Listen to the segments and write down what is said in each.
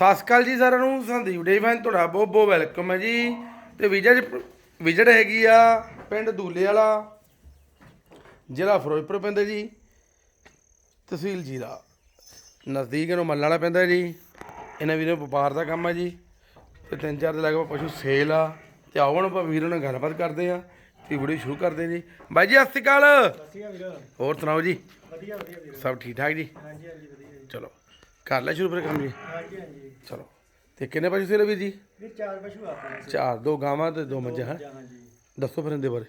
ਸਤਿ ਸ਼੍ਰੀ ਅਕਾਲ ਜੀ ਸਾਰਿਆਂ ਨੂੰ ਸੰਦੀਪ ਡੇ ਫੈਨ ਤੁਹਾਡਾ ਬਹੁਤ ਬਹੁਤ ਵੈਲਕਮ ਹੈ ਜੀ। ਤੇ ਵਿਜਿਟ ਵਿਜਿਟ ਹੈਗੀ ਆ ਪਿੰਡ ਦੂਲੇ ਵਾਲਾ ਜ਼ਿਲ੍ਹਾ ਫਿਰੋਜ਼ਪੁਰ ਪੈਂਦਾ ਜੀ। ਤਹਿਸੀਲ ਜੀਰਾ ਨਜ਼ਦੀਕ ਨੂੰ ਮੱਲਾਂ ਵਾਲਾ ਪੈਂਦਾ ਜੀ। ਇਹਨਾਂ ਵੀਰਾਂ ਵਪਾਰ ਦਾ ਕੰਮ ਹੈ ਜੀ। ਤੇ ਤਿੰਨ ਚਾਰ ਦੇ ਲਗਭਗ ਪਸ਼ੂ ਸੇਲ ਆ। ਤੇ ਆਓ ਹੁਣ ਆਪਾਂ ਵੀਰਾਂ ਨਾਲ ਗੱਲਬਾਤ ਕਰਦੇ ਆ ਤੇ ਵੀਡੀਓ ਸ਼ੁਰੂ ਕਰਦੇ ਜੀ। ਬਾਈ ਜੀ ਸਤਿ ਸ਼੍ਰੀ ਅਕਾਲ। ਹੋਰ ਸੁਣਾਓ ਜੀ? ਵਧੀਆ ਵਧੀਆ ਵੀਰ। ਸਭ ਠੀਕ ਠਾਕ ਜੀ? ਹਾਂਜੀ ਹਾਂਜੀ ਵਧੀਆ ਜੀ। ਚਲੋ। ਕਰ ਲੈ ਸ਼ੁਰੂ ਫਿਰ ਕੰਮ ਜੀ। ਹਾਂਜੀ ਹਾਂਜੀ। ਚਲੋ। ਤੇ ਕਿੰਨੇ ਪਸ਼ੂ ਸੇਲ ਵੀਰ ਜੀ? ਵੀਰ ਚਾਰ ਪਸ਼ੂ ਆਪਣੇ। ਚਾਰ ਦੋ ਗਾਵਾਂ ਤੇ ਦੋ ਮੱਝਾਂ ਹੈ? ਹਾਂਜੀ। ਦੱਸੋ ਫਿਰ ਇਹਦੇ ਬਾਰੇ।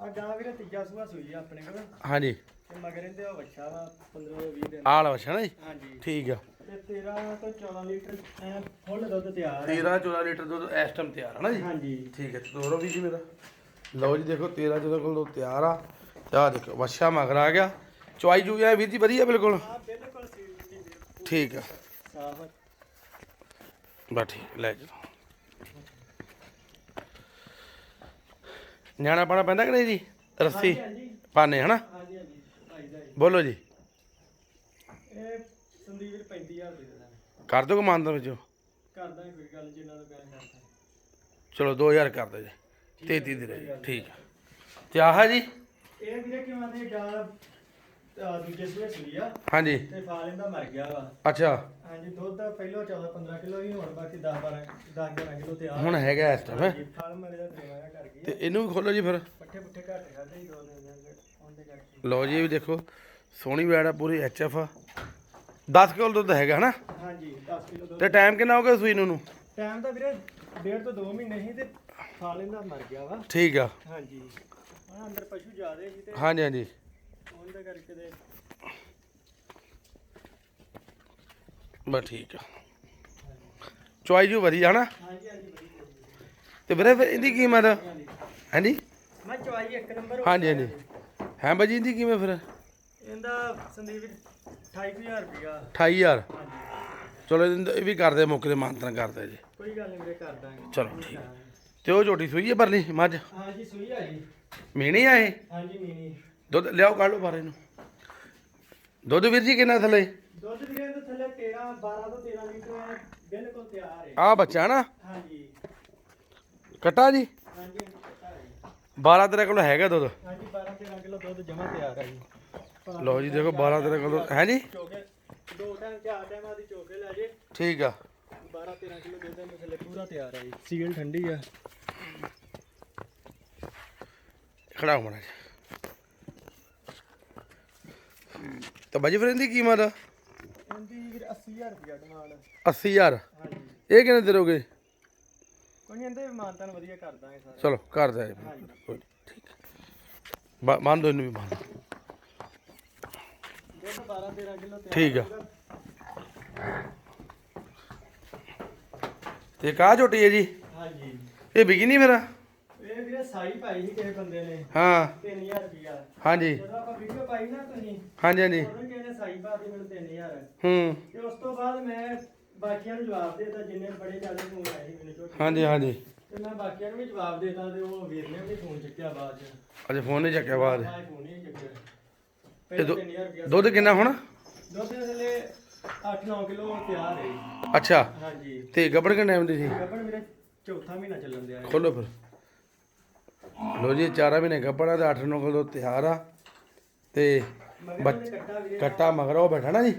ਆ ਗਾਂ ਵੀਰ ਤੀਜਾ ਸੂਆ ਸੂਈ ਆ ਆਪਣੇ ਕੋਲ। ਹਾਂਜੀ। ਤੇ ਮਗਰ ਇਹਦੇ ਉਹ ਵੱਛਾ ਵਾ 15 20 ਦਿਨ। ਆਹ ਲਵਛ ਨਾ ਜੀ? ਹਾਂਜੀ। ਠੀਕ ਆ। ਤੇ 13 ਤੋਂ 14 ਲੀਟਰ ਐ ਫੁੱਲ ਦੁੱਧ ਤਿਆਰ ਆ। 13 14 ਲੀਟਰ ਦੁੱਧ ਇਸ ਟਾਈਮ ਤਿਆਰ ਹੈ ਨਾ ਜੀ? ਹਾਂਜੀ। ਠੀਕ ਹੈ ਤੋਰੋ ਵੀ ਜੀ ਮੇਰਾ। ਲਓ ਜੀ ਦੇਖੋ 13 14 ਕੋਲ ਦੁੱਧ ਤਿਆਰ ਆ। ਤੇ ਆਹ ਦੇਖੋ ਵਛਾ ਮਗਰ ਆ ਗਿਆ। ਚੁਆਈ ਆ ਵੀਰ ਜੀ ਵਧੀਆ ਬਿਲਕੁਲ। ਆ ਬਿਲਕੁਲ ਵੀਰ ਠੀਕ ਆ। ਸਾਫ਼ ਬਸ ਠੀਕ ਲੈ ਜੀ ਨਿਆਣਾ ਪਾਣਾ ਪੈਂਦਾ ਕਿ ਨਹੀਂ ਜੀ? ਰੱਸੀ? ਪਾਣੇ ਹਨਾ? ਹਾਂਜੀ ਹਾਂਜੀ। ਭਾਈ ਦਾ ਜੀ। ਬੋਲੋ ਜੀ। ਇਹ ਸੰਦੀਪ ਵੀਰ 35000 ਦੇ ਦੇਣਾ ਕਰ ਦੋ ਕਮਾਨ ਦਾ ਵਿੱਚੋਂ। ਕਰਦਾ ਕੋਈ ਗੱਲ ਜਿੰਨਾ ਤੋਂ ਕਹਿ ਕਰਦਾ ਚਲੋ 2000 ਕਰ ਦਿਓ ਜੀ। 33 ਦੀ ਰਹੀ ਠੀਕ ਆ। ਤੇ ਆਹ ਜੀ? ਇਹ ਵੀਰੇ ਕਿਵੇਂ ਦੇ ਗਾਂ ਅਹ ਦੂਜੇ ਸੂਏ ਸੂਈ ਆ। ਹਾਂਜੀ। ਤੇ ਫਾਲ ਇਹਦਾ ਮਰ ਗਿਆ ਵਾ। ਅੱਛਾ। ਹਾਂਜੀ ਦੁੱਧ ਪਹਿਲਾਂ 14 15 ਕਿਲੋ ਹੀ ਹੁਣ ਬਾਕੀ 10 12 10 11 ਕਿਲੋ ਤੇ ਆ। ਹੁਣ ਹੈਗਾ ਇਸ ਟਾਈਮ ਹਾਂਜੀ, ਫਲ ਮਰੇ ਦਾ ਦੇਵਾਇਆ ਕਰ ਗਈ ਤੇ ਇਹਨੂੰ ਵੀ ਖੋਲੋ ਜੀ ਫਿਰ। ਪੱਠੇ ਪੁੱਠੇ ਘੱਟ ਖਾਦੇ ਹੀ ਦੋ ਦਿਨ ਦੇ ਉਹਦੇ ਕਰਕੇ। ਲਓ ਜੀ ਇਹ ਵੀ ਦੇਖੋ ਸੋਹਣੀ ਵੈੜ ਆ ਪੂਰੀ ਐਫ ਆ। 10 ਕਿਲੋ ਦੁੱਧ ਹੈਗਾ ਹਨਾ? ਹਾਂਜੀ 10 ਕਿਲੋ ਦੁੱਧ। ਤੇ ਟਾਈਮ ਕਿੰਨਾ ਹੋ ਗਿਆ ਸੂਈ ਨੂੰ ਨੂੰ? ਟਾਈਮ ਤਾਂ ਵੀਰੇ ਡੇਢ ਤੋਂ 2 ਮਹੀਨੇ ਹੀ ਤੇ ਫਾਲ ਇਹਦਾ ਮਰ ਗਿਆ ਵਾ। ਠੀਕ ਆ। ਹਾਂਜੀ। ਅੰਦਰ ਪਸ਼ੂ ਜ਼ਿਆਦੇ ਸੀ ਤੇ ਹਾਂਜੀ ਹਾਂਜੀ। ਉਹਦੇ ਕਰਕੇ ਤੇ ਬਸ ਠੀਕ ਆ। ਚੁਆਈ ਜੂ ਵਧੀਆ ਹਨਾ? ਹਾਂਜੀ ਹਾਂਜੀ। ਤੇ ਵੀਰੇ ਫਿਰ ਇਹਦੀ ਕੀਮਤ ਹਾਂਜੀ ਹਾਂਜੀ। ਮੈਂ ਚਵਾਈ ਇੱਕ ਨੰਬਰ ਹਾਂਜੀ, ਹਾਂਜੀ। ਹੈ ਬਾਜੀ ਇਹਦੀ ਕੀਮਤ ਫਿਰ? ਇਹਦਾ ਸੰਦੀਪ 28000 ਰੁਪਇਆ 28000 ਹਾਂਜੀ। ਚਲੋ ਇਹ ਵੀ ਕਰਦੇ ਮੌਕੇ ਤੇ ਮਾਨਤਨ ਕਰਦੇ ਜੀ। ਕੋਈ ਗੱਲ ਨਹੀਂ ਵੀਰੇ ਕਰ ਦਾਂਗੇ। ਚਲੋ ਠੀਕ। ਤੇ ਉਹ ਝੋਟੀ ਸੂਈ ਹੈ ਪਰਲੀ ਮੱਝ? ਹਾਂਜੀ ਸੂਈ ਆ ਜੀ। ਮੀਣੀ ਆ ਇਹ? ਹਾਂਜੀ ਮੀਨੀ ਦੁੱਧ ਲਿਆਓ ਕੱਢ ਲਓ ਬਾਰੇ ਨੂੰ ਦੁੱਧ ਵੀਰ ਜੀ ਕਿੰਨਾ ਥੱਲੇ? ਦੁੱਧ ਵੀਰੇ ਦੇ ਥੱਲੇ 13 12 ਤੋਂ 13 ਲੀਟਰ ਹੈ ਬਿਲਕੁਲ ਤਿਆਰ ਹੈ। ਆ ਬੱਚਾ ਨਾ? ਹਾਂਜੀ। ਕਟਾ ਜੀ? ਹਾਂਜੀ ਪਤਾ ਹੈ 12 ਤੇਰੇ ਕੋਲ ਹੈਗਾ ਦੁੱਧ। ਹਾਂਜੀ 12 13 ਕਿਲੋ ਦੁੱਧ ਜਮਾ ਤਿਆਰ ਹੈ ਜੀ। ਲਓ ਜੀ ਦੇਖੋ 12 ਤੇਰੇ ਕੋਲ। ਹੈ ਜੀ? ਚੋਕੇ ਦੋ ਟਾਈਮ ਚਾਰ ਟਾਈਮ ਆਦੀ ਚੋਕੇ ਲੈ ਜੇ। ਠੀਕ ਆ। 12 13 ਕਿਲੋ ਦੁੱਧ ਦੇ ਥੱਲੇ ਪੂਰਾ ਤਿਆਰ ਹੈ ਜੀ। ਸੀਲ ਠੰਡੀ ਆ। ਖੜਾ ਹੋਣਾ ਜੀ ਤਾਂ ਬਾਜੀ ਫਿਰ ਇਹਦੀ ਕੀਮਤ ਇਹਦੀ ਵੀਰ 80000 ਰੁਪਇਆ ਡਿਮਾਂਡ 80000 ਹਾਂਜੀ ਇਹ ਕਿੰਨੇ ਦੇ ਦੋਗੇ ਕੋਈ ਨਹੀਂ ਇਹਦੇ ਮਾਨਤਾਨ ਵਧੀਆ ਕਰ ਦਾਂਗੇ ਸਾਰੇ। ਚਲੋ ਕਰ ਦਿਆ ਜੀ। ਫਿਰ। ਕੋਈ ਨੀ, ਠੀਕ ਹੈ। ਬੰਦ ਇਹਨੂੰ ਵੀ ਬੰਦ ਦੁੱਧ 12 13 ਕਿਲੋ ਤਿਆਰ ਠੀਕ ਆ। ਤੇ ਕਾਹ ਝੋਟੀ ਹੈ ਜੀ? ਹਾਂਜੀ। ਇਹ ਵਿਕੀ ਨਹੀਂ ਮੇਰਾ ਇਹ ਵੀਰੇ ਸਾਈ ਪਾਈ ਸੀ ਕਿਸੇ ਬੰਦੇ ਨੇ। ਹਾਂ। 3000 ਰੁਪਇਆ। ਹਾਂਜੀ। ਜਦੋਂ ਆਪਾਂ ਵੀਡੀਓ ਪਾਈ ਨਾ ਤੁਸੀਂ ਹਾਂਜੀ ਹਾਂਜੀ। ਉਹਨੇ ਕਿਸੇ ਨੇ ਸਾਈ ਪਾ ਦੀ ਮੈਨੂੰ 3000 ਹੂੰ। ਤੇ ਉਸ ਤੋਂ ਬਾਅਦ ਮੈਂ ਬਾਕੀਆਂ ਨੂੰ ਜਵਾਬ ਦੇਤਾ ਜਿੰਨੇ ਬੜੇ ਜ਼ਿਆਦਾ ਫੋਨ ਆਏ ਸੀ ਮੈਨੂੰ ਝੋਟੀ ਹਾਂਜੀ ਹਾਂਜੀ। ਤੇ ਮੈਂ ਬਾਕੀਆਂ ਨੂੰ ਵੀ ਜਵਾਬ ਦੇਤਾ ਤੇ ਉਹ ਵੀਰ ਨੇ ਵੀ ਫੋਨ ਚੱਕਿਆ ਬਾਅਦ ਚ। ਅਜੇ ਫੋਨ ਨਹੀਂ ਚੱਕਿਆ ਬਾਅਦ ਹਾਂ ਫੋਨ ਨਹੀਂ ਚੱਕਿਆ। ਤੇ ਪਹਿਲਾਂ ਦੁ- 3000 ਰੁਪਇਆ ਦੁੱਧ ਕਿੰਨਾ ਹੁਣ? ਦੁੱਧ ਦੇ ਥੱਲੇ 8-9 ਕਿਲੋ ਤਿਆਰ ਹੈ। ਅੱਛਾ। ਹਾਂਜੀ। ਤੇ ਗੱਬੜ ਕਿੰਨੇ ਆਉਂਦੀ ਸੀ? ਗੱਬੜ ਮੇਰੇ ਚੌਥਾ ਮਹੀਨਾ ਚੱਲਣ ਦਿਆ ਹੈ। ਖੋਲੋ ਫਿਰ। ਲੋ ਜੀ ਚਾਰਾ ਮਹੀਨੇ ਗੱਬੜਾ ਤੇ 8 9 ਕਿਲੋ ਤਿਆਰ ਆ ਤੇ ਕੱਟਾ ਮਗਰ ਉਹ ਬੈਠਾ ਨਾ ਜੀ?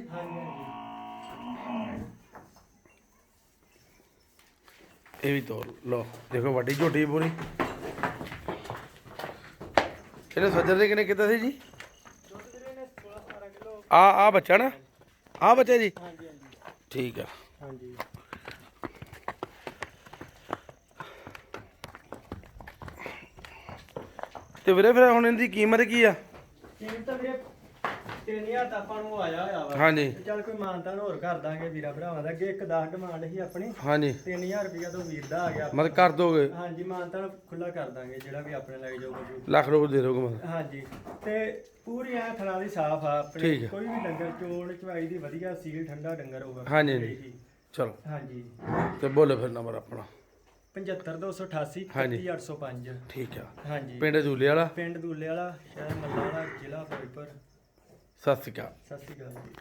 ਇਹ ਵੀ ਤੋੜ ਲੋ ਦੇਖੋ ਵੱਡੀ ਝੋਟੀ ਪੂਰੀ। ਇਹਨੇ ਸੱਜਰ ਦੇ ਕਿਨੇ ਕੀਤਾ ਸੀ ਜੀ? ਦੁੱਧ ਵੀਰੇ ਨੇ 16-17 ਕਿਲੋ ਆ ਆ ਬੱਚਾ ਨਾ? ਆ ਬੱਚਾ ਜੀ? ਹਾਂਜੀ ਹਾਂਜੀ। ਠੀਕ ਆ। ਹਾਂਜੀ। ਤੇ ਵੀਰੇ ਫਿਰ ਹੁਣ ਇਹਦੀ ਕੀਮਤ ਕੀ ਆ? ਕੀਮਤ ਤਾਂ ਵੀਰੇ 3000 ਤਾਂ ਆਪਾਂ ਨੂੰ ਆਇਆ ਹੋਇਆ ਵਾ। ਹਾਂਜੀ। ਤੇ ਚੱਲ ਕੋਈ ਮਾਨਤਾਨ ਹੋਰ ਕਰ ਦਾਂਗੇ ਵੀਰਾ ਭਰਾਵਾਂ ਦਾ। ਅੱਗੇ ਇੱਕ 10 ਡਿਮਾਂਡ ਸੀ ਆਪਣੀ। ਹਾਂਜੀ। 3000 ਰੁਪਇਆ ਤੋਂ ਵੀਰ ਦਾ ਆ ਗਿਆ ਮਤਲਬ ਕਰ ਦੋਗੇ? ਹਾਂਜੀ ਮਾਨਤਾਨ ਖੁੱਲਾ ਕਰ ਦਾਂਗੇ ਜਿਹੜਾ ਵੀ ਆਪਣੇ ਲੱਗ ਜਾਊਗਾ ਜੀ। ਲੱਖ ਰੁਪਏ ਦੇ ਦੋਗੇ ਮਤਲਬ ਹਾਂਜੀ। ਤੇ ਪੂਰੀ ਐ ਥਣਾ ਦੀ ਸਾਫ਼ ਆ ਠੀਕ ਆਪਣੀ ਹੈ। ਕੋਈ ਵੀ ਡੰਗਰ ਚੋਣ ਚਵਾਈ ਦੀ ਵਧੀਆ ਸੀਲ ਠੰਡਾ ਡੰਗਰ ਹੋਊਗਾ। ਹਾਂਜੀ, ਹਾਂਜੀ। ਚਲੋ। ਹਾਂਜੀ। ਤੇ ਬੋਲੋ ਫਿਰ ਨੰਬਰ ਆਪਣਾ। 75288 ਹਾਂਜੀ। 31805 ਠੀਕ ਆ। ਹਾਂਜੀ। ਪਿੰਡ ਦੂਲੇ ਵਾਲਾ? ਪਿੰਡ ਦੂਲੇ ਵਾਲਾ ਸ਼ਹਿਰ ਮੱਲਾ ਵਾਲਾ ਜ਼ਿਲ੍ਹਾ ਫਿਰੋਜ਼ਪੁਰ। ਸਤਿ ਸ਼੍ਰੀ ਅਕਾਲ। ਸਤਿ ਸ਼੍ਰੀ ਅਕਾਲ ਜੀ।